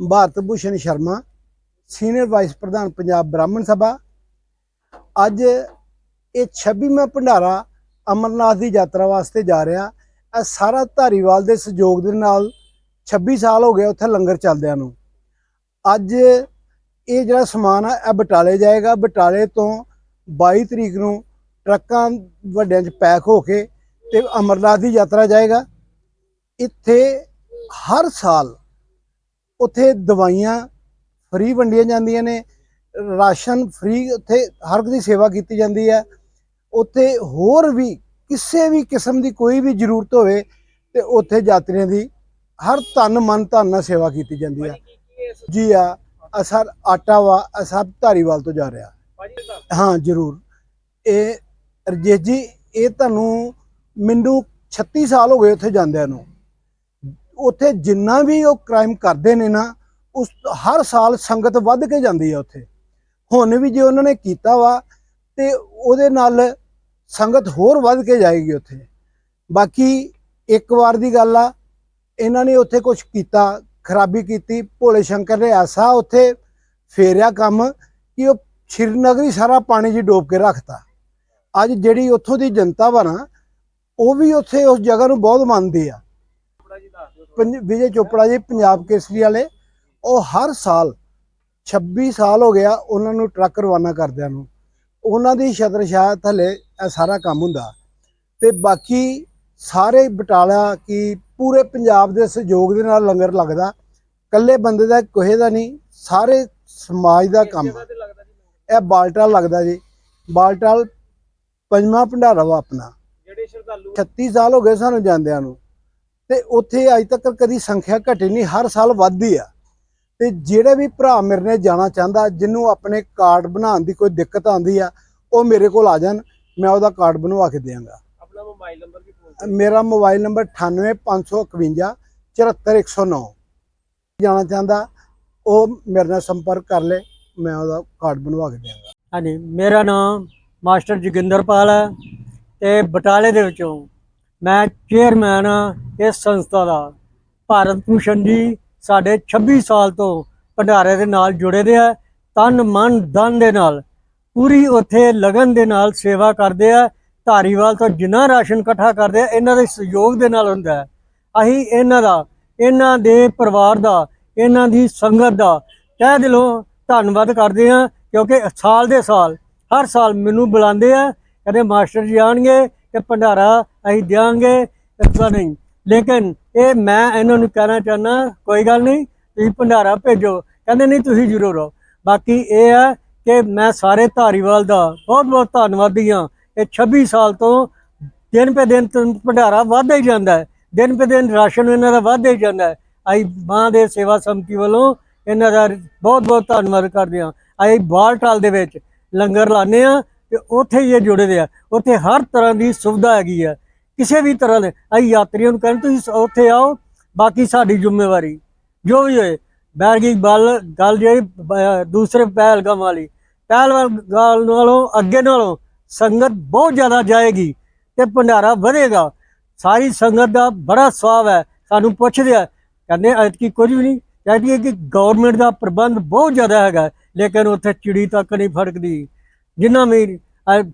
Bharat Bhushan Sharma, senior vice ਪ੍ਰਧਾਨ ਪੰਜਾਬ ਬ੍ਰਾਹਮਣ ਸਭਾ। ਅੱਜ ਇਹ 26ਵਾਂ ਭੰਡਾਰਾ ਅਮਰਨਾਥ ਦੀ ਯਾਤਰਾ ਵਾਸਤੇ ਜਾ ਰਿਹਾ। ਇਹ ਸਾਰਾ ਧਾਰੀਵਾਲ ਦੇ ਸਹਿਯੋਗ ਦੇ ਨਾਲ 26 ਸਾਲ ਹੋ ਗਏ ਉੱਥੇ ਲੰਗਰ ਚੱਲਦਿਆਂ ਨੂੰ। ਅੱਜ ਇਹ ਜਿਹੜਾ ਸਮਾਨ ਆ, ਇਹ ਬਟਾਲੇ ਜਾਏਗਾ। ਬਟਾਲੇ ਤੋਂ 22 ਤਰੀਕ ਨੂੰ ਟਰੱਕਾਂ ਵੱਡਿਆਂ 'ਚ ਪੈਕ ਹੋ ਕੇ ਤੇ ਅਮਰਨਾਥ ਦੀ ਯਾਤਰਾ ਜਾਏਗਾ। ਇੱਥੇ ਹਰ ਸਾਲ ਉੱਥੇ ਦਵਾਈਆਂ ਫ੍ਰੀ ਵੰਡੀਆਂ ਜਾਂਦੀਆਂ ਨੇ, ਰਾਸ਼ਨ ਫ੍ਰੀ ਉੱਥੇ ਹਰ ਇੱਕ ਦੀ ਸੇਵਾ ਕੀਤੀ ਜਾਂਦੀ ਹੈ। ਉੱਥੇ ਹੋਰ ਵੀ ਕਿਸੇ ਵੀ ਕਿਸਮ ਦੀ ਕੋਈ ਵੀ ਜ਼ਰੂਰਤ ਹੋਵੇ ਤੇ ਉੱਥੇ ਯਾਤਰੀਆਂ ਦੀ ਹਰ ਤਨ ਮਨ ਧਨ ਨਾਲ ਸੇਵਾ ਕੀਤੀ ਜਾਂਦੀ ਹੈ। ਜੀ ਆ ਅਸਰ ਆਟਾ ਵਾ ਅਸਰ ਧਾਰੀਵਾਲ ਤੋਂ ਜਾ ਰਿਹਾ। ਹਾਂ, ਜ਼ਰੂਰ। ਇਹ ਰਜੇਸ਼ ਜੀ, ਇਹ ਤੁਹਾਨੂੰ ਮੈਨੂੰ 36 ਸਾਲ ਹੋ ਗਏ ਉੱਥੇ ਜਾਂਦਿਆਂ ਨੂੰ। ਉੱਥੇ ਜਿੰਨਾ ਵੀ ਉਹ ਕ੍ਰਾਈਮ ਕਰਦੇ ਨੇ ਨਾ, ਉਸ ਹਰ ਸਾਲ ਸੰਗਤ ਵੱਧ ਕੇ ਜਾਂਦੀ ਹੈ ਉੱਥੇ। ਹੁਣ ਵੀ ਜੇ ਉਹਨਾਂ ਨੇ ਕੀਤਾ ਵਾ, ਤੇ ਉਹਦੇ ਨਾਲ ਸੰਗਤ ਹੋਰ ਵੱਧ ਕੇ ਜਾਏਗੀ ਉੱਥੇ। ਬਾਕੀ ਇੱਕ ਵਾਰ ਦੀ ਗੱਲ ਆ, ਇਹਨਾਂ ਨੇ ਉੱਥੇ ਕੁਝ ਕੀਤਾ, ਖਰਾਬੀ ਕੀਤੀ, ਭੋਲੇ ਸ਼ੰਕਰ ਨੇ ਐਸਾ ਉੱਥੇ ਫੇਰਿਆ ਕੰਮ ਕਿ ਉਹ ਸ਼੍ਰੀਨਗਰ ਹੀ ਸਾਰਾ ਪਾਣੀ 'ਚ ਡੋਬ ਕੇ ਰੱਖਤਾ। ਅੱਜ ਜਿਹੜੀ ਉੱਥੋਂ ਦੀ ਜਨਤਾ ਵਾ ਨਾ, ਉਹ ਵੀ ਉੱਥੇ ਉਸ ਜਗ੍ਹਾ ਨੂੰ ਬਹੁਤ ਮੰਨਦੀ ਆ। ਵਿਜੇ ਚੋਪੜਾ ਜੀ ਪੰਜਾਬ ਕੇਸਰੀ ਵਾਲੇ ਉਹ ਹਰ ਸਾਲ 26 ਸਾਲ ਹੋ ਗਿਆ ਉਹਨਾਂ ਨੂੰ ਟਰੱਕ ਰਵਾਨਾ ਕਰਦਿਆਂ ਨੂੰ। ਉਹਨਾਂ ਦੀ ਛਤਰਛਾਇਆ ਥੱਲੇ ਇਹ ਸਾਰਾ ਕੰਮ ਹੁੰਦਾ। ਤੇ ਬਾਕੀ ਸਾਰੇ ਬਟਾਲਾ ਕੀ ਪੂਰੇ ਪੰਜਾਬ ਦੇ ਸਹਿਯੋਗ ਦੇ ਨਾਲ ਲੰਗਰ ਲੱਗਦਾ। ਕੱਲੇ ਬੰਦੇ ਦਾ ਕੋਹੇ ਦਾ ਨਹੀਂ ਸਾਰੇ ਸਮਾਜ ਦਾ ਕੰਮ। ਇਹ ਬਾਲਟਾਲ ਲੱਗਦਾ ਜੀ। ਬਾਲਟਾਲ ਪੰਜਵਾਂ ਭੰਡਾਰਾ ਵਾ ਆਪਣਾ। ਜਿਹੜੇ ਸ਼ਰਧਾਲੂ 36 ਸਾਲ ਹੋ ਗਏ ਸਾਨੂੰ ਜਾਂਦਿਆਂ ਨੂੰ। ਤੇ ਉੱਥੇ ਅੱਜ ਤੱਕ ਕਦੀ ਸੰਖਿਆ ਘਟੀ ਨਹੀਂ ਹਰ ਸਾਲ ਵੱਧਦੀ ਆ। ਤੇ ਜਿਹੜੇ ਵੀ ਭਰਾ ਮੇਰੇ ਨੇ ਜਾਣਾ ਚਾਹੁੰਦਾ ਜਿਹਨੂੰ ਆਪਣੇ ਕਾਰਡ ਬਣਾਉਣ ਦੀ ਕੋਈ ਦਿੱਕਤ ਆਉਂਦੀ ਆ ਉਹ ਮੇਰੇ ਕੋਲ ਆ ਜਾਣ ਮੈਂ ਉਹਦਾ ਕਾਰਡ ਬਣਵਾ ਕੇ ਦਿਆਂਗਾ। ਆਪਣਾ ਮੋਬਾਈਲ ਨੰਬਰ ਵੀ ਫੋਨ ਮੇਰਾ ਮੋਬਾਈਲ ਨੰਬਰ 98551 74109 ਜਾਣਾ ਚਾਹੁੰਦਾ ਉਹ ਮੇਰੇ ਨਾਲ ਸੰਪਰਕ ਕਰ ਲੇ ਮੈਂ ਉਹਦਾ ਕਾਰਡ ਬਣਵਾ ਕੇ ਦਿਆਂਗਾ। ਹਾਂਜੀ ਮੇਰਾ ਨਾਮ ਮਾਸਟਰ ਜੋਗਿੰਦਰਪਾਲ ਹੈ ਤੇ ਬਟਾਲੇ ਦੇ ਵਿੱਚੋਂ ਮੈਂ ਚੇਅਰਮੈਨ ਹਾਂ ਇਸ ਸੰਸਥਾ ਦਾ। ਭਾਰਤ ਭੂਸ਼ਣ ਜੀ ਸਾਡੇ 26 ਸਾਲ ਤੋਂ ਭੰਡਾਰੇ ਦੇ ਨਾਲ ਜੁੜੇ ਦੇ ਆ, ਤਨ, ਮਨ, ਧਨ ਦੇ ਨਾਲ। ਪੂਰੀ ਉੱਥੇ ਲਗਨ ਦੇ ਨਾਲ ਸੇਵਾ ਕਰਦੇ ਆ। ਧਾਰੀਵਾਲ ਤੋਂ ਜਿੰਨਾ ਰਾਸ਼ਨ ਇਕੱਠਾ ਕਰਦੇ ਆ, ਇਹਨਾਂ ਦੇ ਸਹਿਯੋਗ ਦੇ ਨਾਲ ਹੁੰਦਾ ਹੈ। ਅਸੀਂ ਇਹਨਾਂ ਦਾ, ਇਹਨਾਂ ਦੇ ਪਰਿਵਾਰ ਦਾ, ਇਹਨਾਂ ਦੀ ਸੰਗਤ ਦਾ ਤਹਿ ਦਿਲੋਂ ਧੰਨਵਾਦ ਕਰਦੇ ਆ ਕਿਉਂਕਿ ਸਾਲ ਦੇ ਸਾਲ, ਹਰ ਸਾਲ ਮੈਨੂੰ ਬੁਲਾਉਂਦੇ ਆ, ਕਹਿੰਦੇ ਮਾਸਟਰ ਜੀ ਆਣਗੇ ਤੇ ਭੰਡਾਰਾ ਅਸੀਂ ਦਿਆਂਗੇ, ਇਸਦਾ ਨਹੀਂ। ਲੇਕਿਨ ਇਹ ਮੈਂ ਇਹਨਾਂ ਨੂੰ ਕਹਿਣਾ ਚਾਹੁੰਦਾ, ਕੋਈ ਗੱਲ ਨਹੀਂ, ਤੁਸੀਂ ਭੰਡਾਰਾ ਭੇਜੋ। ਕਹਿੰਦੇ, ਨਹੀਂ, ਤੁਸੀਂ ਜ਼ਰੂਰ ਆਓ। ਬਾਕੀ ਇਹ ਹੈ ਕਿ ਮੈਂ ਸਾਰੇ ਧਾਰੀਵਾਲ ਦਾ ਬਹੁਤ ਬਹੁਤ ਧੰਨਵਾਦੀ ਹਾਂ। ਇਹ 26 ਸਾਲ ਤੋਂ ਦਿਨ ਪੇ ਦਿਨ ਭੰਡਾਰਾ ਵੱਧਦਾ ਹੀ ਜਾਂਦਾ ਹੈ। ਦਿਨ ਪੇ ਦਿਨ ਰਾਸ਼ਨ ਇਹਨਾਂ ਦਾ ਵੱਧਦਾ ਹੀ ਜਾਂਦਾ ਹੈ। ਅਸੀਂ ਮਾਂ ਦੇ ਸੇਵਾ ਸੰਮਤੀ ਵੱਲੋਂ ਇਹਨਾਂ ਦਾ ਬਹੁਤ ਬਹੁਤ ਧੰਨਵਾਦ ਕਰਦੇ ਹਾਂ। ਅਸੀਂ ਬਾਲਟਾਲ ਦੇ ਵਿੱਚ ਲੰਗਰ ਲਾਉਂਦੇ ਆ ਤੇ ਉੱਥੇ ਹੀ ਇਹ ਜੁੜੇ ਦੇ ਆ। ਉੱਥੇ ਹਰ ਤਰ੍ਹਾਂ ਦੀ ਸੁਵਿਧਾ ਹੈਗੀ ਆ। ਕਿਸੇ ਵੀ ਤਰ੍ਹਾਂ ਦੇ, ਅਸੀਂ ਯਾਤਰੀਆਂ ਨੂੰ ਕਹਿੰਦੇ ਤੁਸੀਂ ਉੱਥੇ ਆਓ, ਬਾਕੀ ਸਾਡੀ ਜ਼ਿੰਮੇਵਾਰੀ, ਜੋ ਵੀ ਹੋਏ। ਬੈਰਗੀ ਗਈ ਗੱਲ ਗੱਲ ਜਿਹੜੀ ਦੂਸਰੇ ਪਹਿਲਗਾਮ ਵਾਲੀ, ਪਹਿਲਗਾਮ ਗੱਲ ਨਾਲੋਂ, ਅੱਗੇ ਨਾਲੋਂ ਸੰਗਤ ਬਹੁਤ ਜ਼ਿਆਦਾ ਜਾਏਗੀ ਤੇ ਭੰਡਾਰਾ ਵਧੇਗਾ। ਸਾਰੀ ਸੰਗਤ ਦਾ ਬੜਾ ਸਵਾਬ ਹੈ, ਸਾਨੂੰ ਪੁੱਛਦੇ ਆ, ਕਹਿੰਦੇ ਐਤਕੀ ਕੁਝ ਵੀ ਨਹੀਂ, ਕਹਿੰਦੀ ਹੈ ਕਿ ਗਵਰਨਮੈਂਟ ਦਾ ਪ੍ਰਬੰਧ ਬਹੁਤ ਜ਼ਿਆਦਾ ਹੈਗਾ, ਲੇਕਿਨ ਉੱਥੇ ਚਿੜੀ ਤੱਕ ਨਹੀਂ ਫੜਕਦੀ। ਜਿੰਨਾ ਵੀ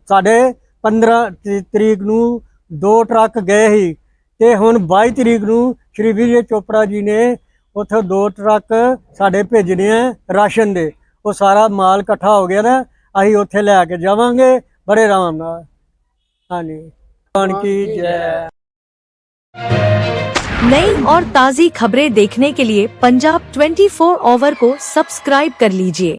ਸਾਡੇ 15 ਤਰੀਕ ਨੂੰ ਦੋ ਟਰੱਕ ਗਏ ਸੀ ਤੇ ਹੁਣ 22 ਤਰੀਕ ਨੂੰ ਸ਼੍ਰੀ ਵਿਜੇ ਚੋਪੜਾ ਜੀ ਨੇ ਉੱਥੇ ਦੋ ਟਰੱਕ ਸਾਡੇ ਭੇਜਣੇ ਆ ਰਾਸ਼ਨ ਦੇ ਉਹ ਸਾਰਾ ਮਾਲ ਇਕੱਠਾ ਹੋ ਗਿਆ ਨਾ ਅਸੀਂ ਉੱਥੇ ਲੈ ਕੇ ਜਾਵਾਂਗੇ ਬੜੇ ਆਰਾਮ ਨਾਲ ਹਾਂਜੀ ਭਗਵਾਨ ਕੀ ਜੈ नई और ताज़ी खबरें देखने के लिए पंजाब 24 ओवर को सब्सक्राइब कर लीजिए